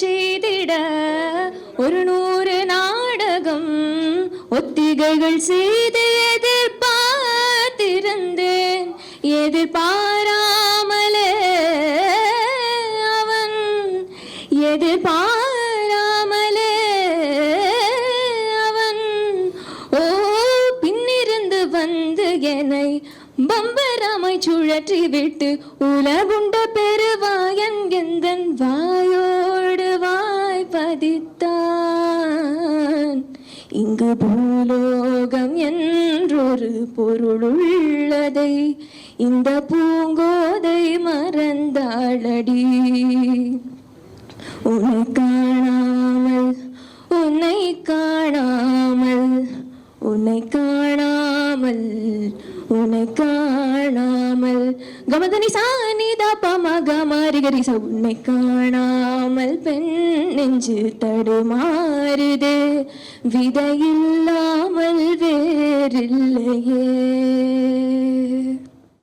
செய்திட ஒரு நூறு நாடகம் ஒத்திகைகள் செய்து எதிர்பார்த்திருந்தேன். எதிர்பாராமலே அவன் எதிர்பாராமலே அவன். ஓ பின்னிருந்து வந்து என்னை பம்பராமை சுழற்றி விட்டு உலகுண்ட பெருவாயன் எந்த வாய் இங்கு பூலோகம் என்றொரு பொருளுள்ளதை இந்த பூங்கோதை மறந்தாளடி. உன்னை காணாமல் உன்னை காணாமல் உன்னை காணாமல் உன்னை காணாமல். கமதனி சானிதா பமக உன்னை காணாமல் பெண் நெஞ்சு தடுமாறுது விதையில்லாமல் வேறில்லையே